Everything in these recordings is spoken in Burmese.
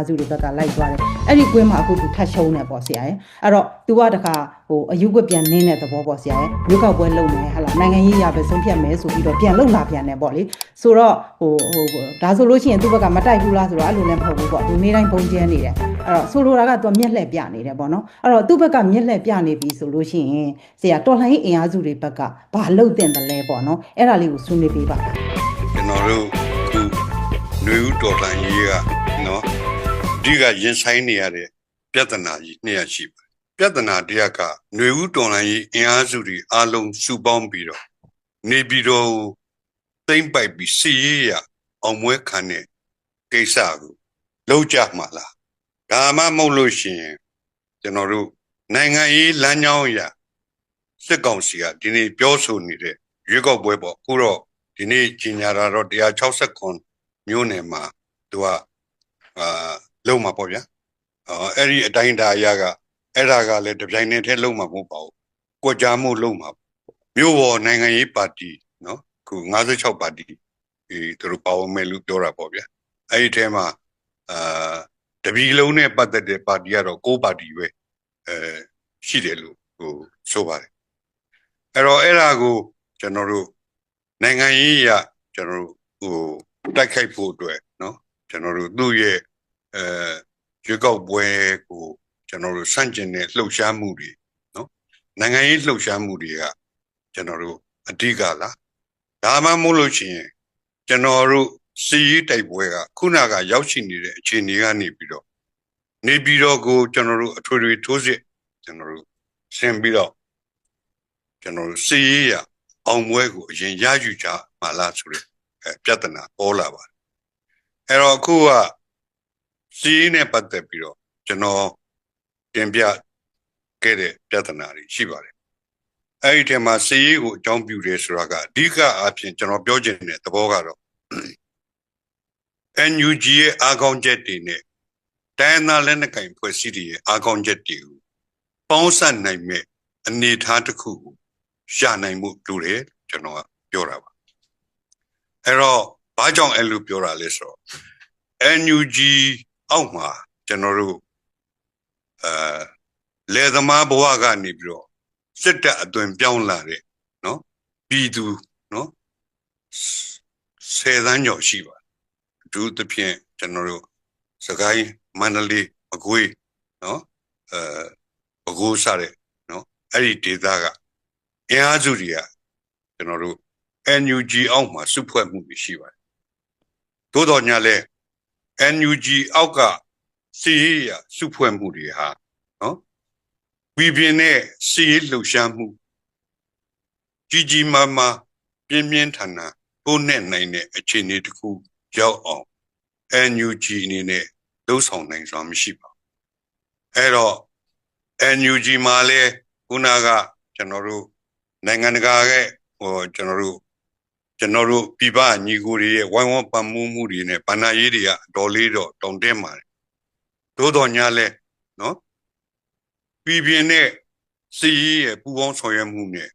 အားစုတွေဘက်ကလိုက်သွားတယ်အဲ့ဒီကွင်းမှာအခုသူထတ်ရှုံးနေပေါ့ဆရာရဲ့အဲ့တော့ तू ကတခါဟိုအယူကွက်ပြန်နင်းတဲ့သဘောပေါ့ဆရာရဲ့ရွေးကောက်ပွဲလုပ်နေဟာလာနိုင်ငံရေးရပဲဆုံးဖြတ်မယ်ဆိုပြီးတော့ပြန်လုံလာပြန်တယ်ပေါ့လေဆိုတော့ဟိုဟိုဒါဆိုလို့ရှိရင်သူ့ဘက်ကမတိုက်ဘူးလားဆိုတော့အဲ့လိုလည်းမဟုတ်ဘူးပေါ့သူနေ့တိုင်းပုံကျဲနေတယ်အဲ့တော့ဆိုလိုတာက तू မျက်လှည့်ပြနေတယ်ပေါ့နော်အဲ့တော့သူ့ဘက်ကမျက်လှည့်ပြနေပြီဆိုလို့ရှိရင်ဆရာတော်လှန်ရေးအင်အားစုတွေဘက်ကဘာလုပ်တင်တယ်လဲပေါ့နော်အဲ့ဒါလေးကိုဆွေးနွေးပေးပါ ကျွန်တော်တို့ခုຫນွေဦးတော်လှန်ရေးကနော် အဓိကရင်ဆိုင်နေရတဲ့ပြဿနာကြီးနှစ်ရရှိပါတယ်ပြဿနာတရားကຫນွေဦးတော်လှန်ရေးအင်အားစုတွေအားလုံးစုပေါင်းပြီးတော့နေပြည်တော်ကိုသိမ့်ပိုက်ပြီးစီရေးရအောင်မွဲခံတဲ့ကိစ္စကိုလုံးကြမှာလားဒါမှမဟုတ်လို့ရှိရင်ကျွန်တော်တို့နိုင်ငံရေးလမ်းကြောင်းအရာစစ်ကောင်စီကဒီနေ့ပြောဆိုနေတဲ့ရွေးကောက်ပွဲပေါ့အခုတော့ဒီနေ့ကြီးညာတာတော့169မျိုးနယ်မှာသူကအာ လုံမှာပေါ့ဗျာအဲ့ဒီအတိုင်းတာအရာကအဲ့ဒါကလည်းတပြိုင်တည်းထဲလုံမှာမဟုတ်ပါဘူးကွက်ကြားမှုလုံမှာမြို့ပေါ်နိုင်ငံရေးပါတီနော်ခု56ပါတီအေးသူတို့ပါဝင်မယ်လို့ပြောတာပေါ့ဗျာအဲ့ဒီထဲမှာအာတပီလုံးနဲ့ပတ်သက်တဲ့ပါတီကတော့6ပါတီပဲအဲရှိတယ်လို့ဟိုဆိုပါတယ်အဲ့တော့အဲ့ဒါကိုကျွန်တော်တို့နိုင်ငံရေးအရကျွန်တော်တို့ဟိုတိုက်ခိုက်ဖို့အတွက်နော်ကျွန်တော်တို့သူ့ရဲ့ အဲရွေးကောက်ပွဲကိုကျွန်တော်တို့ဆန့်ကျင်တဲ့လှုပ်ရှားမှုတွေနော်နိုင်ငံရေးလှုပ်ရှားမှုတွေကကျွန်တော်တို့အဓိကလားဒါမှမဟုတ်လို့ရှိရင်ကျွန်တော်တို့စီရေးတိုက်ပွဲကခုနကရောက်ရှိနေတဲ့အခြေအနေကနေပြီးတော့နေပြီးတော့ကိုကျွန်တော်တို့အထွေထွေထိုးစစ်ကျွန်တော်တို့ဆင်ပြီးတော့ကျွန်တော်တို့စီရေးရအောင်ပွဲကိုအရင်ရယူကြမှာလားဆိုတဲ့ပြဿနာပေါ်လာပါတယ်အဲ့တော့အခုက စီးနဲ့ပတ်သက်ပြီးတော့ကျွန်တော်တင်ပြခဲ့တဲ့ပြဿနာတွေရှိပါတယ်အဲ့ဒီထဲမှာစီးကိုအကြောင်းပြုတယ်ဆိုတာကအဓိကအားဖြင့်ကျွန်တော်ပြောချင်တဲ့သဘောကတော့ NUG ရဲ့အားကောင်းချက်တွေနဲ့တိုင်းသားလက်နက်ကိုင်ဖွဲ့စည်းတွေရဲ့အားကောင်းချက်တွေကိုပေါင်းစပ်နိုင်မဲ့အနေအထားတစ်ခုကိုရှာနိုင်မှုတူတယ်ကျွန်တော်ကပြောတာပါအဲ့တော့ဘာကြောင့်အဲ့လိုပြောတာလဲဆိုတော့ NUG အောက်မှာကျွန်တော်တို့အဲလေသမားဘဝကနေပြီးတော့စစ်တပ်အသွင်ပြောင်းလာတဲ့နော်ပြည်သူနော်ဆယ်သန်းကျော်ရှိပါတယ်အထူးသဖြင့်ကျွန်တော်တို့စကိုင်းမန္တလေးမကွေးနော်အဲပဲခူးစတဲ့နော်အဲ့ဒီဒေသကအင်အားစုတွေကကျွန်တော်တို့ NUG အောက်မှာစုဖွဲ့မှုတွေရှိပါတယ်။သို့တော်ညာလဲ NUG အောက်ကစီးရစုဖွဲ့မှုတွေဟာနော်ပြည်ပြင်းတဲ့စီးရလှုပ်ရှားမှုကြီးကြီးမားမားပြင်းပြင်းထန်ထန်ပို့နဲ့နိုင်တဲ့အခြေအနေတစ်ခုရောက်အောင် NUG အနေနဲ့လှုပ်ဆောင်နိုင်စွာမရှိပါဘူး။အဲ့တော့ NUG မှာလဲခုနကကျွန်တော်တို့နိုင်ငံတကာရဲ့ဟိုကျွန်တော်တို့ ကျွန်တော်တို့ပြပညီကိုတွေရဲ့ဝိုင်းဝန်းပံ့ပိုးမှုတွေနဲ့ဗန္နာရေးတွေကအတော်လေးတော့တောင်းတင်းပါတယ်သို့တော်ညာလဲနော်ပြည်ပြင်းတဲ့စီရီရဲ့ပူပေါင်းဆောင်ရွက်မှုနဲ့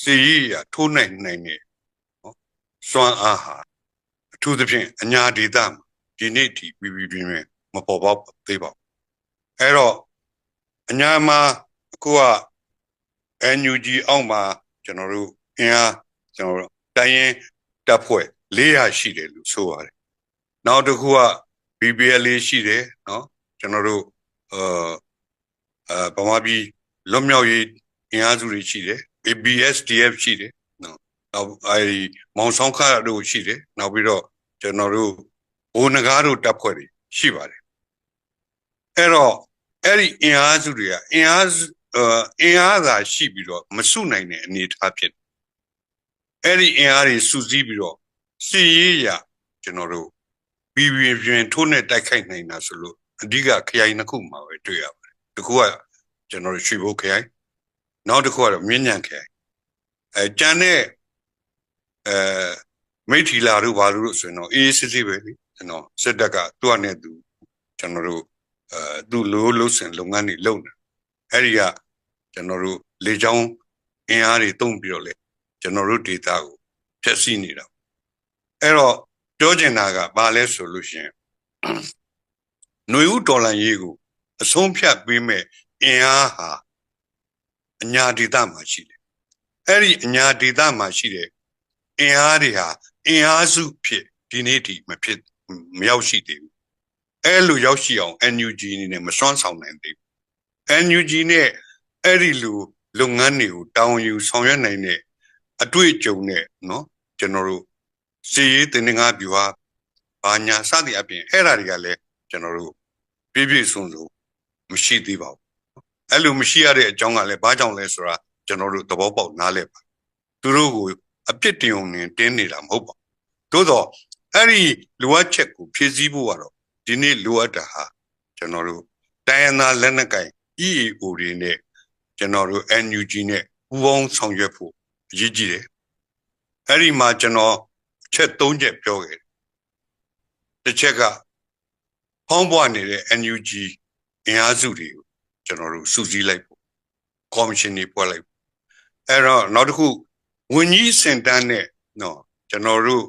စီရီရထိုးနိုင်နိုင်တဲ့နော်စွမ်းအားဟာအထူးသဖြင့်အညာဒေသမှာဒီနေ့ထိပြည်ပြည်ပြင်းပြင်းမပေါ်ပေါက်သေးပါဘူးအဲ့တော့အညာမှာအခုက NUG အောက်မှာကျွန်တော်တို့အင်အားကျွန်တော်တို့ တိုင်းရင်တပ်ဖွဲ့400ရှိတယ်လို့ဆိုပါတယ်။နောက်တစ်ခုက BBL လေးရှိတယ်နော်ကျွန်တော်တို့အာအဲဗမာပြည်လွတ်မြောက်ရေးအင်အားစုတွေရှိတယ် ABSDF ရှိတယ်နော်နောက်အဲဒီမောင်ဆောင်ခါတို့ရှိတယ်နောက်ပြီးတော့ကျွန်တော်တို့ဘိုးနဂါးတို့တပ်ဖွဲ့တွေရှိပါတယ်အဲ့တော့အဲ့ဒီအင်အားစုတွေကအင်အားစုအင်အားသာရှိပြီးတော့မစုနိုင်တဲ့အနေအထားဖြစ်တယ် အဲ့ဒီအင်အားတွေစုစည်းပြီးတော့စီရေးရကျွန်တော်တို့ပြည်ပြည်ပြင်ထိုးနဲ့တိုက်ခိုက်နိုင်တာဆိုလို့အဓိကခရိုင်နှစ်ခုမှာပဲတွေ့ရပါတယ်တစ်ခုကကျွန်တော်တို့ရွှေဘိုးခရိုင်နောက်တစ်ခုကတော့မြင်းညံခရိုင်အဲကျန်တဲ့အဲမိထီလာတို့ဘာလို့ဆိုရင်တော့အေးစစ်စစ်ပဲလေကျွန်တော်စစ်တပ်ကသူ့အနေနဲ့သူကျွန်တော်တို့အဲသူ့လိုလို့ဆင်လုပ်ငန်းတွေလုပ်နေအဲ့ဒီကကျွန်တော်တို့လေချောင်းအင်အားတွေတုံးပြီးတော့လေ ကျွန်တော်တို့ဒေတာကိုဖျက်ဆီးနေတာအဲ့တော့ပြောချင်တာကဘာလဲဆိုလို့ရှိရင်ຫນွေဥဒေါ်လာရေးကိုအဆုံးဖြတ်ပေးမဲ့အင်အားဟာအညာဒေသမှာရှိတယ်အဲ့ဒီအညာဒေသမှာရှိတဲ့အင်အားတွေဟာအင်အားစုဖြစ်ဒီနေ့ထိမဖြစ်မရောက်ရှိသေးဘူးအဲ့လိုရောက်ရှိအောင် NUG အနေနဲ့မစွမ်းဆောင်နိုင်သေးဘူး NUG နဲ့အဲ့ဒီလိုလုပ်ငန်းတွေကိုတောင်းယူဆောင်ရွက်နိုင်တဲ့ အတွေ့အကြုံနဲ့နော်ကျွန်တော်တို့စီရေးတင်ငါပြူဟာဘာညာစသည်အပြင်အဲ့ဒါတွေကလည်းကျွန်တော်တို့ပြည့်ပြည့်စုံစုံမရှိသေးပါဘူးအဲ့လိုမရှိရတဲ့အကြောင်းကလည်းဘာကြောင့်လဲဆိုတာကျွန်တော်တို့သဘောပေါက်နားလည်ပါသူတို့ကိုအပြစ်တင်ုံနဲ့တင်းနေတာမဟုတ်ပါဘူးသို့တော့အဲ့ဒီလိုအပ်ချက်ကိုဖြည့်ဆည်းဖို့ကတော့ဒီနေ့လိုအပ်တာဟာကျွန်တော်တို့တိုင်းရင်းသားလက်နက်ကိုင် EAO တွေနဲ့ကျွန်တော်တို့ NUG နဲ့ပူးပေါင်းဆောင်ရွက်ဖို့ အရေးကြီးတယ်အဲ့ဒီမှာကျွန်တော်ချက်၃ချက်ပြောခဲ့တယ်တစ်ချက်ကဖောင်းပွားနေတဲ့ NUG အင်အားစုတွေကိုကျွန်တော်တို့စုစည်းလိုက်ဖို့ကော်မရှင်တွေဖွဲ့လိုက်ဖို့အဲ့တော့နောက်တစ်ခုဝန်ကြီးစင်တန်းနဲ့နော်ကျွန်တော်တို့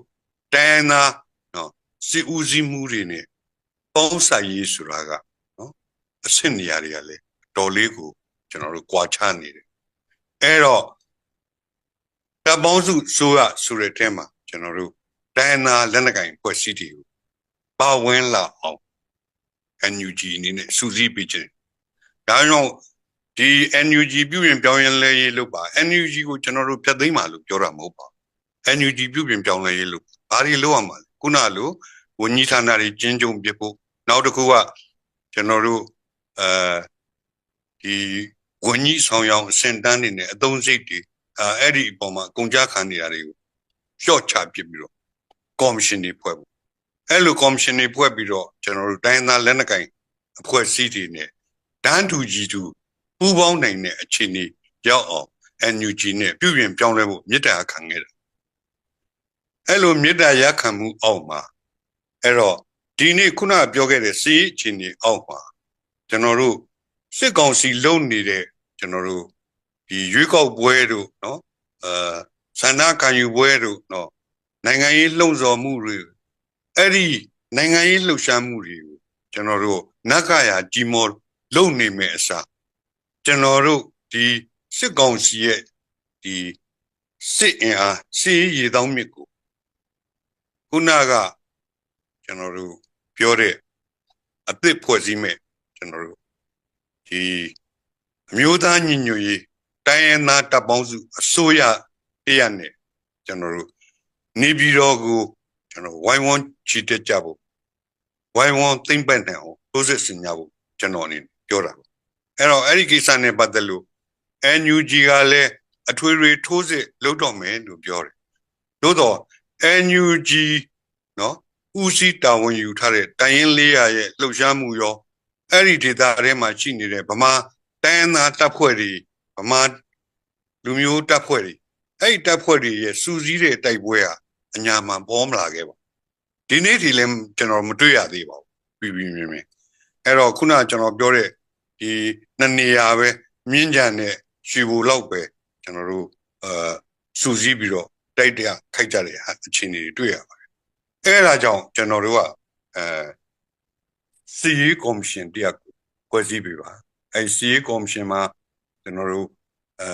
တိုင်းသားနော်စီဦးစီးမှုတွေနဲ့ပေါင်းစပ်ရေးဆိုတာကနော်အဆင့်နေရာတွေကလည်းတော်လေးကိုကျွန်တော်တို့ကြွာချနေတယ်အဲ့တော့ တပ်ပေါင်းစုဆိုရဆိုတဲ့အဲမှာကျွန်တော်တို့တိုင်းသားလက်နက်ကိုင်ဖွဲ့စည်းတွေကိုပါဝင်လာအောင် NUG အနေနဲ့စူးစီးပေးခြင်းဒါကြောင့်ဒီ NUG ပြုပြင်ပြောင်းရင်လဲရေးလုပ်ပါ NUG ကိုကျွန်တော်တို့ဖျက်သိမ်းပါလို့ပြောတာမဟုတ်ပါဘူး NUG ပြုပြင်ပြောင်းလဲရေးလုပ်ဘာတွေလုပ်ရမှာလဲခုနလိုဝန်ကြီးဌာနတွေကျင်းကျုံပြဖို့နောက်တစ်ခုကကျွန်တော်တို့အဲဒီဝန်ကြီးဆောင်ရောင်အစင်တန်းနေနဲ့အသုံးစိတ်တွေ အဲအဲ့ဒီအပေါ်မှာကုန်ကြခံနေရတွေကိုလျှော့ချပြပြီးတော့ကော်မရှင်တွေဖွဲ့ဖို့အဲ့လိုကော်မရှင်တွေဖွဲ့ပြီးတော့ကျွန်တော်တို့တိုင်းသားလက်နက်ကိုင်အဖွဲ့အစည်းတွေနဲ့တန်းတူကြီးတူပူးပေါင်းနိုင်တဲ့အခြေအနေရောက်အောင် NUG နဲ့ပြုပြင်ပြောင်းလဲဖို့မြစ်တာခံခဲ့တယ်အဲ့လိုမြစ်တာရခံမှုအောက်မှာအဲ့တော့ဒီနေ့ခုနပြောခဲ့တဲ့စီးအခြေအနေအောက်မှာကျွန်တော်တို့စစ်ကောင်စီလုံနေတဲ့ကျွန်တော်တို့ ဒီရွေးကောက်ပွဲတို့နော်အဲဆန္ဒခံယူပွဲတို့နော်နိုင်ငံရေးလှုံ့ဆော်မှုတွေအဲ့ဒီနိုင်ငံရေးလှုပ်ရှားမှုတွေကိုကျွန်တော်တို့နက္ခရာကြီးမောလုပ်နေမယ်အစားကျွန်တော်တို့ဒီစစ်ကောင်စီရဲ့ဒီစစ်အင်အားစစ်ရေတောင်းမြစ်ကိုခုနကကျွန်တော်တို့ပြောတဲ့အသစ်ဖွဲ့စည်းမဲ့ကျွန်တော်တို့ဒီအမျိုးသားညီညွတ်ရေး တိုင်းရင်းသားတပ်ပေါင်းစုအစိုးရတရနဲ့ကျွန်တော်တို့နေပြည်တော်ကိုကျွန်တော်ဝိုင်းဝန်းချီတက်ကြဖို့ဝိုင်းဝန်းသိမ့်ပတ်နိုင်အောင်တိုးစစ်ဆင်ကြဖို့ကျွန်တော်အနေနဲ့ပြောတာပေါ့အဲ့တော့အဲ့ဒီကိစ္စနဲ့ပတ်သက်လို့ NUG ကလည်းအထွေထွေထိုးစစ်လုပ်တော့မယ်လို့ပြောတယ်သို့တော့ NUG နော်ဦးစီးတာဝန်ယူထားတဲ့တိုင်းရင်းလေးရရဲ့လှုပ်ရှားမှုရောအဲ့ဒီဒေသထဲမှာရှိနေတဲ့ဗမာတိုင်းရင်းသားတပ်ဖွဲ့တွေ ဗမာလူမျိုးတပ်ဖွဲ့တွေအဲ့ဒီတပ်ဖွဲ့တွေရဲ့စူးစီးတဲ့တိုက်ပွဲဟာအညာမှာပေါ်မလာခဲ့ပါဒီနေ့ဒီလည်းကျွန်တော်မတွေ့ရသေးပါဘူးပြီးပြီးမြင်မြင်အဲ့တော့ခုနကျွန်တော်ပြောတဲ့ဒီနှစ်နေရာပဲမြင်းကြံနဲ့ရွှေဘူလောက်ပဲကျွန်တော်တို့အာစူးစီးပြီးတော့တိုက်တရခိုက်ကြတဲ့အခြေအနေတွေတွေ့ရပါတယ်အဲ့ဒါကြောင့်ကျွန်တော်တို့ကအဲစီရီကော်မရှင်တရက်ကိုဖွဲ့စည်းပေးပါအဲစီရီကော်မရှင်မှာ ကျွန်တော်တို့အဲ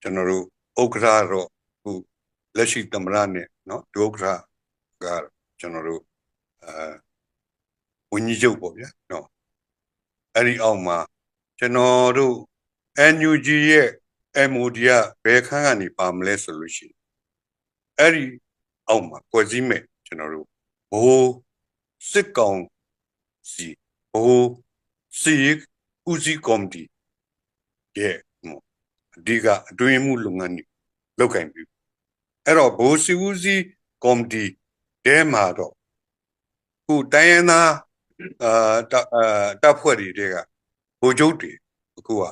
ကျွန်တော်တို့ဥက္ကရာတော့ခုလက်ရှိသမရနဲ့နော်ဒုက္ခရာကကျွန်တော်တို့အဲဝင်းကြီးချုပ်ပေါ့ဗျာနော်အဲ့ဒီအောက်မှာကျွန်တော်တို့ NUG ရဲ့ MOD ကဘယ်ခန်းကနေပါမလဲဆိုလို့ရှိရင်အဲ့ဒီအောက်မှာကွယ်စည်းမဲ့ကျွန်တော်တို့ဘိုးစစ်ကောင်စီဘိုးစီဦးစီးကော်မတီ ရဲ့အဓိကအတွင်းမှုလုပ်ငန်းတွေလုပ်ကင်ပြီအဲ့တော့ဘိုးစီဦးစီးကော်မတီတဲမှာတော့ခုတိုင်းရင်းသားအာတပ်ဖွဲ့တွေတဲကဘိုးချုပ်တွေအခုက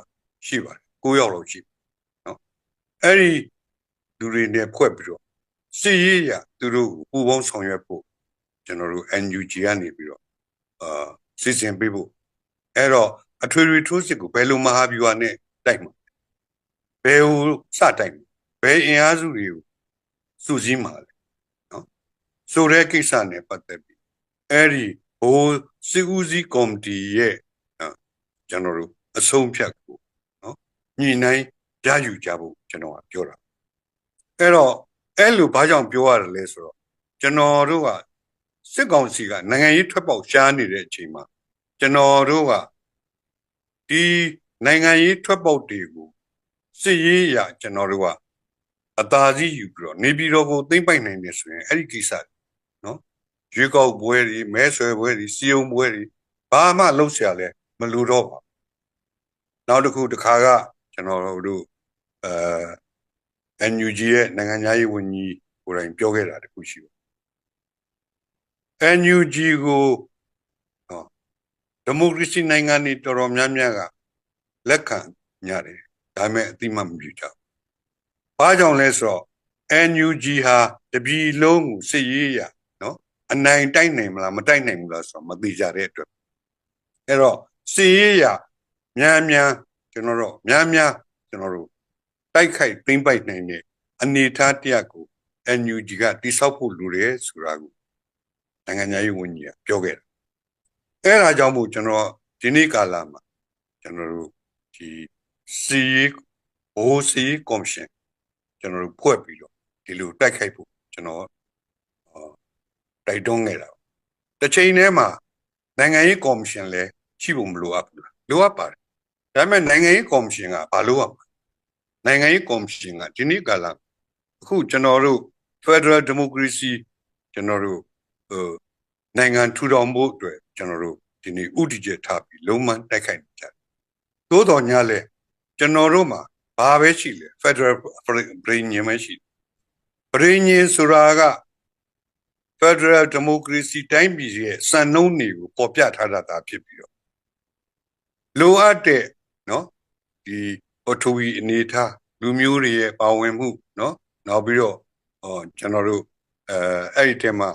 ရှိပါတယ်၉ယောက်လောက်ရှိနော်အဲ့ဒီလူတွေနဲ့ဖွဲ့ပြီးတော့စစ်ရေးရသူတို့ပူပေါင်းဆောင်ရွက်ဖို့ကျွန်တော်တို့ NUG ကနေပြီးတော့အာစီစဉ်ပေးဖို့အဲ့တော့အထွေထွေထိုးစစ်ကိုဘယ်လိုမဟာဗျူဟာနဲ့ တိုက်မှာဘယ်ဟိုစတိုက်မှာဘယ်အင်အားစုတွေကိုစုစည်းမှာလဲနော်ဆိုတဲ့ကိစ္စနဲ့ပတ်သက်ပြီးအဲ့ဒီဘိုးစစ်ဦးစီးကော်မတီရဲ့အာကျွန်တော်တို့အဆုံးဖြတ်ကိုနော်ညှိနှိုင်းရယူကြဖို့ကျွန်တော်ကပြောတာအဲ့တော့အဲ့လိုဘာကြောင့်ပြောရတယ်လဲဆိုတော့ကျွန်တော်တို့ကစစ်ကောင်စီကနိုင်ငံရေးထွက်ပေါက်ရှားနေတဲ့အချိန်မှာကျွန်တော်တို့ကဒီ နိုင်ငံရေးထွက်ပေါက်တွေကိုစစ်ရေးအရာကျွန်တော်တို့ကအသာစီးယူပြီးတော့နေပြည်တော်ကိုသိမ့်ပိုက်နိုင်တယ်ဆိုရင်အဲ့ဒီကိစ္စနော်ရွေးကောက်ပွဲတွေမဲဆွယ်ပွဲတွေစီယုံပွဲတွေဘာမှလုပ်ဆရာလဲမလိုတော့ပါနောက်တစ်ခုတစ်ခါကကျွန်တော်တို့အဲ NUG ရဲ့နိုင်ငံသားရေးဝန်ကြီးကိုယ်တိုင်ပြောခဲ့တာတခုရှိပါ NUG ကိုဒီမိုကရေစီနိုင်ငံတွေတော်တော်များများက လက်ခံညတယ်ဒါပေမဲ့အတိမတ်မပြုကြဘူး။ဘာကြောင့်လဲဆိုတော့ NUG ဟာတပြည်လုံးကိုစစ်ရေးရနော်အနိုင်တိုက်နိုင်မလားမတိုက်နိုင်ဘူးလားဆိုတော့မသိကြတဲ့အတွက်အဲ့တော့စစ်ရေးရများများကျွန်တော်တို့များများကျွန်တော်တို့တိုက်ခိုက်သိမ့်ပိုက်နိုင်တဲ့အနေအထားတစ်ရပ်ကို NUG ကတိဆောက်ဖို့လိုတယ်ဆိုတာကိုနိုင်ငံသားရေးဝန်ကြီးကပြောခဲ့တယ်အဲ့ဒါကြောင့်မို့ကျွန်တော်ဒီနေ့ကာလမှာကျွန်တော်တို့ ဒီစီဘိုးစီကော်မရှင်ကျွန်တော်တို့ဖွဲ့ပြီးတော့ဒီလိုတိုက်ခိုက်ဖို့ကျွန်တော်တိုက်တွန်းခဲ့တာတစ်ချိန်တည်းမှာနိုင်ငံရေးကော်မရှင်လည်းရှိဖို့မလိုအပ်ဘူးလိုအပ်ပါတယ်ဒါပေမဲ့နိုင်ငံရေးကော်မရှင်ကဘာလို့ရမလဲနိုင်ငံရေးကော်မရှင်ကဒီနေ့ကာလအခုကျွန်တော်တို့ Federal Democracy ကျွန်တော်တို့ဟိုနိုင်ငံထူထောင်ဖို့အတွက်ကျွန်တော်တို့ဒီနေ့ဥတီချက်ထားပြီးလုံးဝတိုက်ခိုက်နေကြတယ် သို့တော်ညာလဲကျွန်တော်တို့မှာဘာပဲရှိလဲ Federal Brain ညင်မရှိ Brain ညင်ဆိုတာက Federal Democracy တိုင်းပြည်ရဲ့စံနှုန်းတွေကိုပေါ်ပြထားတာသာဖြစ်ပြီးတော့လိုအပ်တဲ့နော်ဒီအထူးအနေထားလူမျိုးတွေရဲ့ပါဝင်မှုနော်နောက်ပြီးတော့ဟောကျွန်တော်တို့အဲအဲ့ဒီတဲမှာ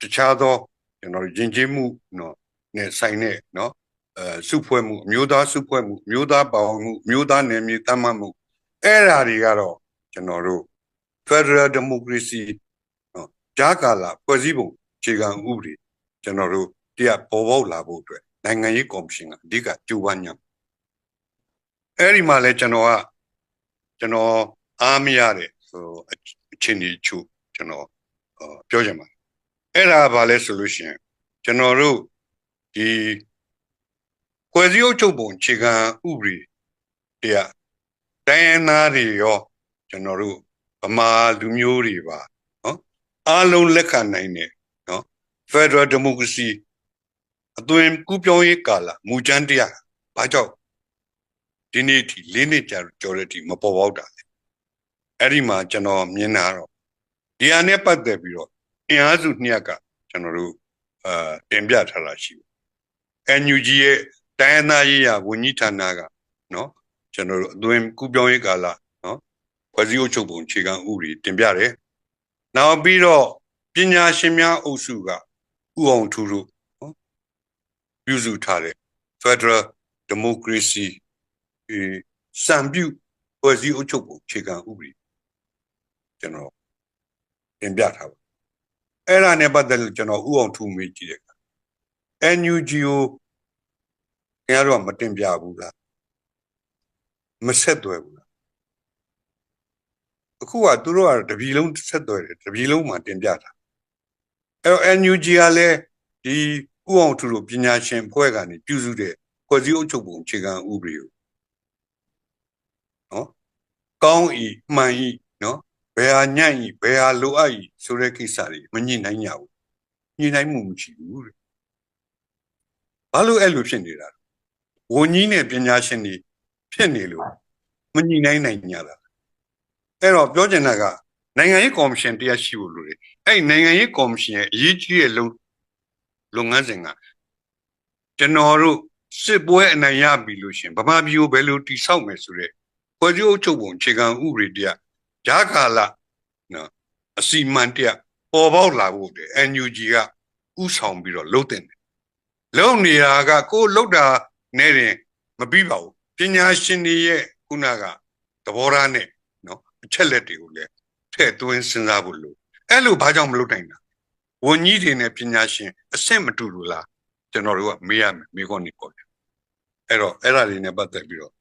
တခြားသောကျွန်တော်ယဉ်ကျေးမှုနော်နဲ့ဆိုင်တဲ့နော် အဲစုဖွဲ့မှုအမျိုးသားစုဖွဲ့မှုအမျိုးသားပါဝင်မှုအမျိုးသားနယ်မြေတမ်းမှတ်မှုအဲ့ဓာတွေကတော့ကျွန်တော်တို့ Federal Democracy နော်ဂျာကာလာဖွဲ့စည်းပုံခြေခံဥပဒေကျွန်တော်တို့တရားပေါ်ပေါက်လာဖို့အတွက်နိုင်ငံရေးကော်မရှင်ကအဓိကကြိုးပမ်းညံအဲ့ဒီမှာလဲကျွန်တော်ကကျွန်တော်အားမရတဲ့ဟိုအခြေအနေချို့ကျွန်တော်ပြောချင်ပါတယ်အဲ့ဒါဘာလဲဆိုလို့ရှိရင်ကျွန်တော်တို့ဒီ ကွယ်စည်းအုပ်ချုပ်ပုံခြေခံဥပဒေတရားတိုင်းရင်းသားတွေရောကျွန်တော်တို့ဗမာလူမျိုးတွေပါနော်အားလုံးလက်ခံနိုင်တယ်နော် Federal Democracy အသွင်ကူးပြောင်းရေးကာလမူကြမ်းတရားဘာကြောင့်ဒီနေ့ထိ၄နှစ်ကြာကြော်တဲ့ထိမပေါ်ပေါက်တာလေအဲ့ဒီမှာကျွန်တော်မြင်တာတော့ဒီဟာနဲ့ပတ်သက်ပြီးတော့အင်အားစုနှစ်ယောက်ကကျွန်တော်တို့အာတင်ပြထားတာရှိတယ် NUG ရဲ့ တိုင်းသားရေးရာဝန်ကြီးဌာနကနော်ကျွန်တော်တို့အသွင်ကူးပြောင်းရေးကာလနော်ဖွဲ့စည်းအုပ်ချုပ်ပုံအခြေခံဥပဒေတင်ပြတယ်နောက်ပြီးတော့ပညာရှင်များအုပ်စုကဥအောင်ထူတို့နော်ပြုစုထားတဲ့ Federal Democracy စံပြုဖွဲ့စည်းအုပ်ချုပ်ပုံအခြေခံဥပဒေကျွန်တော်တင်ပြထားပါအဲ့ဒါနဲ့ပတ်သက်လို့ကျွန်တော်ဥအောင်ထူမေးကြည့်တဲ့အခါ NUG ကို ခင်ဗျားတို့ကမတင်ပြဘူးလားမဆက်သွယ်ဘူးလားအခုကသူတို့ကတပြည်လုံးဆက်သွယ်တယ်တပြည်လုံးမှာတင်ပြတာအဲ့တော့ NUG ကလည်းဒီဥအောင်ထူတို့ပညာရှင်ဖွဲ့ကနေပြုစုတဲ့ဖွဲ့စည်းအုပ်ချုပ်ပုံအခြေခံဥပဒေကိုနော်ကောင်းဤမှန်ဤနော်ဘယ်ဟာညံ့ဤဘယ်ဟာလိုအပ်ဤဆိုတဲ့ကိစ္စတွေမညှိနှိုင်းကြဘူးညှိနှိုင်းမှုမရှိဘူးတဲ့ဘာလို့အဲ့လိုဖြစ်နေတာ ဝန်ကြီးနဲ့ပညာရှင်တွေဖြစ်နေလို့မညှိနှိုင်းနိုင်ကြတာအဲ့တော့ပြောချင်တာကနိုင်ငံရေးကော်မရှင်တရားရှိဖို့လိုတယ်အဲ့နိုင်ငံရေးကော်မရှင်ရဲ့အရေးကြီးတဲ့လုပ်လုပ်ငန်းစဉ်ကကျွန်တော်တို့စစ်ပွဲအနိုင်ရပြီလို့ရှင်ဗမာပြည်ကိုဘယ်လိုတိဆောက်မယ်ဆိုတဲ့ဖွဲ့စည်းအုပ်ချုပ်ပုံအခြေခံဥပဒေတရားဂျာကာလနော်အစီမံတရားပေါ်ပေါက်လာဖို့တဲ့ NUG ကဥဆောင်ပြီးတော့လုပ်တဲ့လုံနေတာကကိုလှုပ်တာ နဲ့တင်မပြီးပါဘူးပညာရှင်တွေရဲ့ခုနကသဘောထားနဲ့နော်အချက်လက်တွေကိုလည်းထည့်သွင်းစဉ်းစားဖို့လိုအဲ့လိုဘာကြောင့်မလုပ်နိုင်တာဝန်ကြီးတွေနဲ့ပညာရှင်အဆင့်မတူလို့လားကျွန်တော်တို့ကမေးရမယ်မေးခွန်းနေပေါ့ဗျအဲ့တော့အဲ့ဒါတွေနဲ့ပတ်သက်ပြီးတော့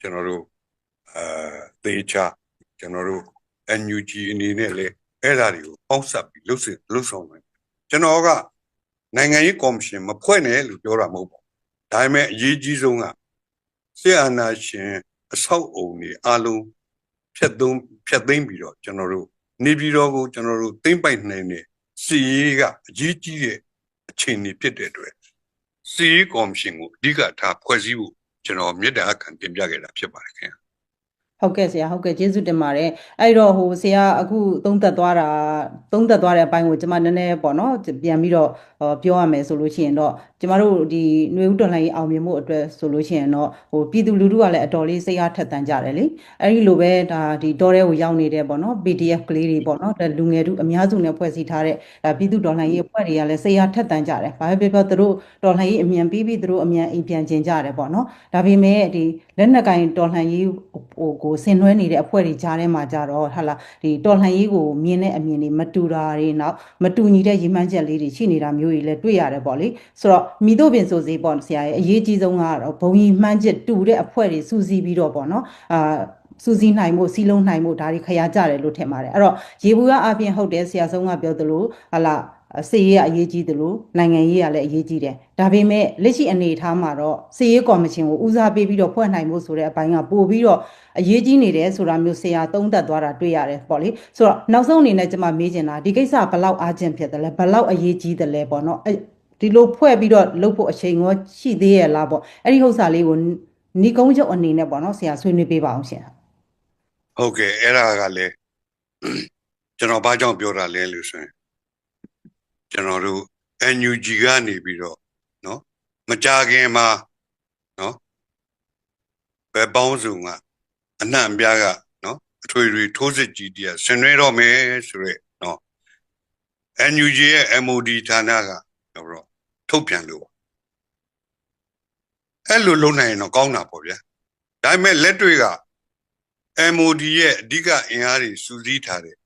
ကျွန်တော်တို့အာသေချာကျွန်တော်တို့ NUG အနေနဲ့လေအဲ့ဒါတွေကိုပေါက်ဆက်ပြီးလှုပ်စစ်လှုပ်ဆောင်မယ်ကျွန်တော်ကနိုင်ငံရေးကော်မရှင်မဖွဲ့နဲ့လို့ပြောတာမဟုတ်ပါဘူး ဒါပေမဲ့အရေးကြီးဆုံးကစစ်အာဏာရှင်အဆောက်အုံတွေအလုံးဖြတ်သုံးဖြတ်သိမ်းပြီးတော့ကျွန်တော်တို့နေပြည်တော်ကိုကျွန်တော်တို့သိမ့်ပိုက်နိုင်တဲ့စီရေးကအရေးကြီးတဲ့အခြေအနေဖြစ်တဲ့အတွက်စီရေးကော်မရှင်ကိုအဓိကထားဖွဲ့စည်းဖို့ကျွန်တော်မြစ်တာအခံတင်ပြခဲ့တာဖြစ်ပါတယ်ခင်ဗျာ ဟုတ်ကဲ့ဆရာဟုတ်ကဲ့ကျေးဇူးတင်ပါတယ်အဲ့တော့ဟိုဆရာအခုသုံးသက်သွားတာသုံးသက်သွားတဲ့အပိုင်းကိုကျွန်မနည်းနည်းပေါ့နော်ပြန်ပြီးတော့ဟောပြောရမယ်ဆိုလို့ရှိရင်တော့ကျမတို့ဒီຫນွေဦးတော်လှန်ရေးအောင်မြင်မှုအတွက်ဆိုလို့ရှိရင်တော့ဟိုပြည်သူလူထုကလည်းအတော်လေးစိတ်အားထက်သန်ကြတယ်လေအဲ့ဒီလိုပဲဒါဒီတော်ရဲကိုရောက်နေတဲ့ပေါ့နော် PDF ကလေးတွေပေါ့နော်ဒါလူငယ်ထုအများစုနဲ့ဖွဲ့စည်းထားတဲ့ဒါပြည်သူတော်လှန်ရေးအဖွဲ့တွေကလည်းစိတ်အားထက်သန်ကြတယ်ဘာပဲပြောပြောသူတို့တော်လှန်ရေးအမြန်ပြီးပြီးသူတို့အမြန်အိမ်ပြန်ကျင်ကြတယ်ပေါ့နော်ဒါပေမဲ့ဒီလက်နက်ကင်တော်လှန်ရေးဟိုကိုဆင်နွှဲနေတဲ့အဖွဲ့တွေကြားထဲမှာကြတော့ဟာလာဒီတော်လှန်ရေးကိုမြင်တဲ့အမြင်တွေမတူတာတွေနောက်မတူညီတဲ့ရည်မှန်းချက်လေးတွေရှိနေတာမျိုးတွေလည်းတွေ့ရတယ်ပေါ့လေဆိုတော့မိတို့ပင်ဆိုစေပေါ့ဆရာရဲ့အရေးကြီးဆုံးကတော့ဘုံကြီးမှန်းချက်တူတဲ့အဖွဲ့တွေစူးစီးပြီးတော့ပေါ့နော်အာစူးစီးနိုင်မှုစီးလုံးနိုင်မှုဒါတွေခရကြတယ်လို့ထင်ပါတယ်အဲ့တော့ရေဘူးကအပြင်ဟုတ်တယ်ဆရာဆုံးကပြောသလိုဟာလာ စေရေးကအရေးကြီးသလိုနိုင်ငံရေးကလည်းအရေးကြီးတယ်ဒါပေမဲ့လက်ရှိအနေအထားမှာတော့စေရေးကော်မရှင်ကိုဦးစားပေးပြီးတော့ဖွဲ့နိုင်မှုဆိုတဲ့အပိုင်းကပို့ပြီးတော့အရေးကြီးနေတယ်ဆိုတာမျိုးဆရာသုံးသပ်သွားတာတွေ့ရတယ်ပေါ့လေဆိုတော့နောက်ဆုံးအနေနဲ့ကျွန်မမေးချင်တာဒီကိစ္စဘယ်လောက်အားကျင့်ဖြစ်တယ်လဲဘယ်လောက်အရေးကြီးတယ်လဲပေါ့နော်အဲ့ဒီလိုဖွဲ့ပြီးတော့လုပ်ဖို့အချိန်ရောရှိသေးရဲ့လားပေါ့အဲ့ဒီဥစ္စာလေးကိုနီကုန်းချုပ်အနေနဲ့ပေါ့နော်ဆရာဆွေးနွေးပေးပါအောင်ရှင်ဟုတ်ကဲ့အဲ့ဒါကလည်းကျွန်တော်ဘာကြောင့်ပြောတာလဲလို့ဆိုရင် ကျွန်တော်တို့ NUG ကနေပြီးတော့เนาะမကြခင်မှာเนาะဘယ်ပေါင်းစုံကအနှံ့အပြားကเนาะအထွေထွေထိုးစစ်ကြီးတရားဆင်နွှဲတော့မယ်ဆိုရက်เนาะ NUG ရဲ့ MOD ဌာနကတော့ထုတ်ပြန်လို့အဲ့လိုလုပ်နိုင်ရင်တော့ကောင်းတာပေါ့ဗျာဒါပေမဲ့လက်တွေက MOD ရဲ့အဓိကအင်အားတွေစူးစီးထားတဲ့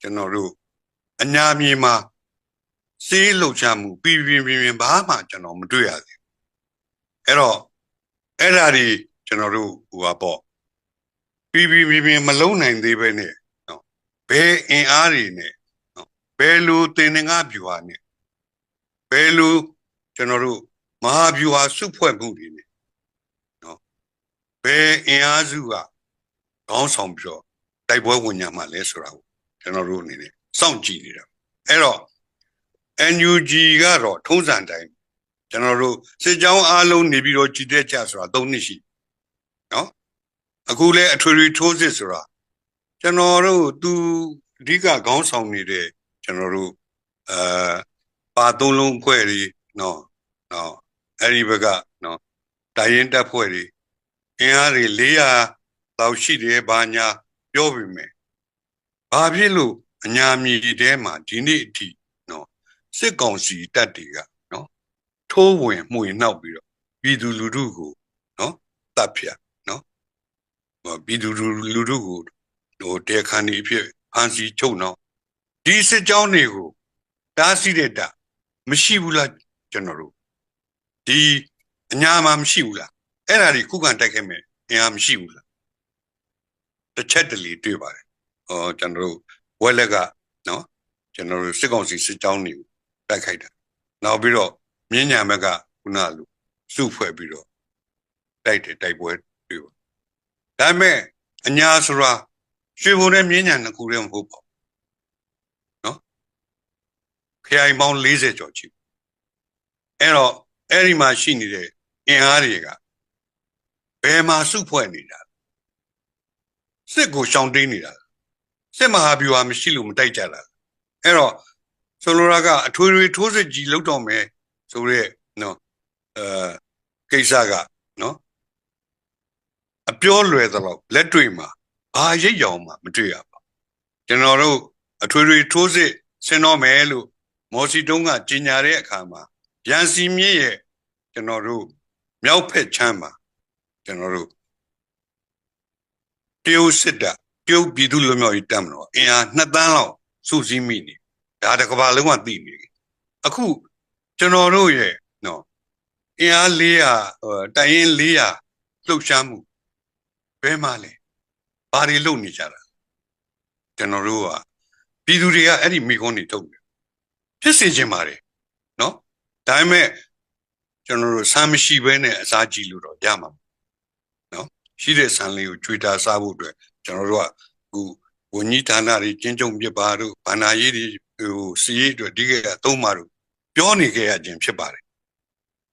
ကျွန်တော်တို့အညာမြေမှာ စေးလှုပ်ရှားမှုပြည်ပြင်းပြင်းပြင်းဘာမှကျွန်တော်မတွေ့ရသေးဘူးအဲ့တော့အဲ့ဓာတွေကျွန်တော်တို့ဟိုပါပေါ့ပြည်ပြင်းပြင်းပြင်းမလုံးနိုင်သေးပဲနဲ့နော်ဘယ်အင်အားတွေနဲ့နော်ဘယ်လိုတင်ငါဗျူဟာနဲ့ဘယ်လိုကျွန်တော်တို့မဟာဗျူဟာစုဖွဲ့မှုတွေနဲ့နော်ဘယ်အင်အားစုကခေါင်းဆောင်ပြီးတော့တိုက်ပွဲဝင်ညာမှာလဲဆိုတာကိုကျွန်တော်တို့အနေနဲ့စောင့်ကြည့်နေတာအဲ့တော့ NUG ကတော့ထုံးစံတိုင်းကျွန်တော်တို့စစ်ကြောင်းအားလုံးနေပြီးတော့ကြည်တဲ့ကြဆိုတာ၃နှစ်ရှိနော်အခုလဲအထွေထွေထိုးစစ်ဆိုတာကျွန်တော်တို့သူအဓိကခေါင်းဆောင်နေတဲ့ကျွန်တော်တို့အာပါသုံးလုံးအဖွဲ့တွေနော်နော်အဲ့ဒီဘက်ကနော်တိုင်းရင်တပ်ဖွဲ့တွေအင်အားတွေ400လောက်ရှိတယ်ဘာညာပြောပြီမယ်ဘာဖြစ်လို့အညာမြေတဲမှာဒီနေ့အထိနော် စစ်ကောင်စီတပ်တွေကနော်ထိုးဝင်မှုရင်နှောက်ပြီးတော့ပြည်သူလူထုကိုနော်တပ်ဖြတ်နော်ဟောပြည်သူလူထုကိုဟိုတဲခါနေဖြစ်ဖန်စီချုပ်နော်ဒီစစ်ကြောင်းတွေကိုတားဆီးတဲ့တပ်မရှိဘူးလားကျွန်တော်တို့ဒီအညာမှာမရှိဘူးလားအဲ့ဒါတွေခုခံတိုက်ခဲ့မယ်အင်အားမရှိဘူးလားတစ်ချက်တလေတွေ့ပါတယ်ဟောကျွန်တော်တို့ဝက်လက်ကနော်ကျွန်တော်တို့စစ်ကောင်စီစစ်ကြောင်းတွေကို တိုက်ခိုက်တာနောက်ပြီးတော့မြင်းညာဘက်ကခုနလိုစုဖွဲ့ပြီးတော့တိုက်တယ်တိုက်ပွဲတွေ့ပါဒါပေမဲ့အညာဆိုတာရွှေဘုံနဲ့မြင်းညာနှစ်ခုတည်းမဟုတ်ပါဘူးနော်ခရိုင်ပေါင်း40ကျော်ရှိအဲ့တော့အဲ့ဒီမှာရှိနေတဲ့အင်အားတွေကဘယ်မှာစုဖွဲ့နေတာစစ်ကိုရှောင်တိန်နေတာစစ်မဟာဗျူဟာမရှိလို့မတိုက်ကြတာအဲ့တော့ ဆိုလိုတာကအထွေထွေထိုးစစ်ကြီးလောက်တော့မယ်ဆိုရက်နော်အဲကိစ္စကနော်အပြောလွယ်သလောက်လက်တွေ့မှာဘာရိပ်ရောင်မှမတွေ့ရပါကျွန်တော်တို့အထွေထွေထိုးစစ်ဆင်တော့မယ်လို့မော်စီတုံးကကြီးညာတဲ့အခါမှာရန်စီမြင့်ရဲ့ကျွန်တော်တို့မြောက်ဖက်ချမ်းမှာကျွန်တော်တို့တရုတ်စစ်တပ်တရုတ်ပြည်သူ့လူမျိုးရေးတပ်မတော်အင်အား2တန်းလောက်စုစည်းမိနေ ဒါတကဘာလုံးဝသိနေပြီအခုကျွန်တော်တို့ရဲ့အင်အား400ဟိုတိုင်ရင်400လှုပ်ရှားမှုဘယ်မှလဲဘာတွေလုပ်နေကြတာကျွန်တော်တို့ကပြည်သူတွေကအဲ့ဒီမိခွန်းတွေထုတ်တယ်ဖြစ်စေချင်ပါတယ်နော်ဒါပေမဲ့ကျွန်တော်တို့ဆမ်းမရှိဘဲနဲ့အစားကြည့်လို့တော့ရမှာမဟုတ်နော်ရှိတဲ့ဆမ်းလေးကိုကြွေတာစားဖို့အတွက်ကျွန်တော်တို့ကအခုဝန်ကြီးဌာနတွေကျင်းကျုံပြပါတို့ဗန္နာရေးတွေ ဟိုစီးရေးအတွက်ဒီကရသုံးပါတို့ပြောနေခဲ့ရခြင်းဖြစ်ပါတယ်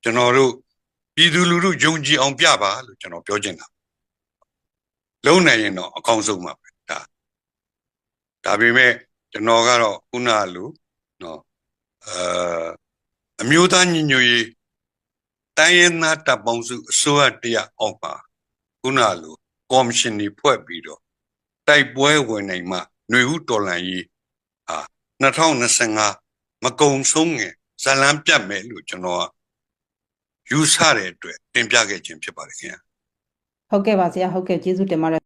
ကျွန်တော်တို့ပြည်သူလူထုယုံကြည်အောင်ပြပါလို့ကျွန်တော်ပြောချင်တာလုံးနိုင်ရင်တော့အကောင်းဆုံးပါပဲဒါဒါပေမဲ့ကျွန်တော်ကတော့ခုနကလိုနော်အာအမျိုးသားညီညွတ်ရေးတိုင်းရင်းသားတပ်ပေါင်းစုအစိုးရတရားအောက်ပါခုနကလိုကော်မရှင်တွေဖွဲ့ပြီးတော့တိုက်ပွဲဝင်နိုင်မှຫນွေဟုတော်လှန်ရေးအာ 2025မကုံဆုံးငယ်ဇလန်းပြတ်မယ်လို့ကျွန်တော်ကယူဆတဲ့အတွက်တင်ပြခဲ့ခြင်းဖြစ်ပါတယ်ခင်ဗျာဟုတ်ကဲ့ပါဆရာဟုတ်ကဲ့ကျေးဇူးတင်ပါတယ်